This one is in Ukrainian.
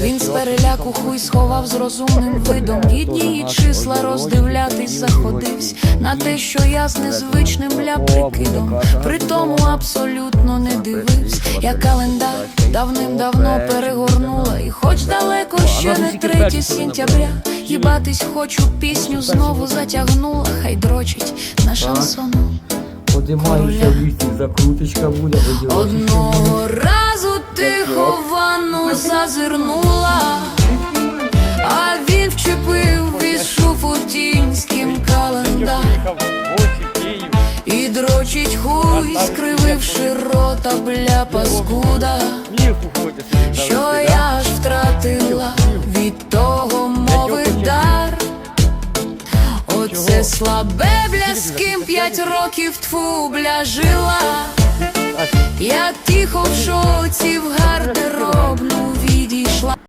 Він з переляку хуй сховав з розумним видом. Гідні і числа роздивлятись заходивсь на те, що я з незвичним ля прикидом. При тому абсолютно не дивився. Я календар давним-давно перегорнула, і хоч далеко ще не третє сентября. Їбатись хочу пісню знову затягнула, хай дрочить на шансону. Подимаєшся в лісі, закруточка буде. Одного в ванну зазирнула, а він вчепив із шуфу календар і дрочить хуй, скрививши рота, бля паскуда, що я ж втратила від того мови дар. Оце слабе бля, з ким п'ять років тфу бля жила. Тихо в шоці в гардеробну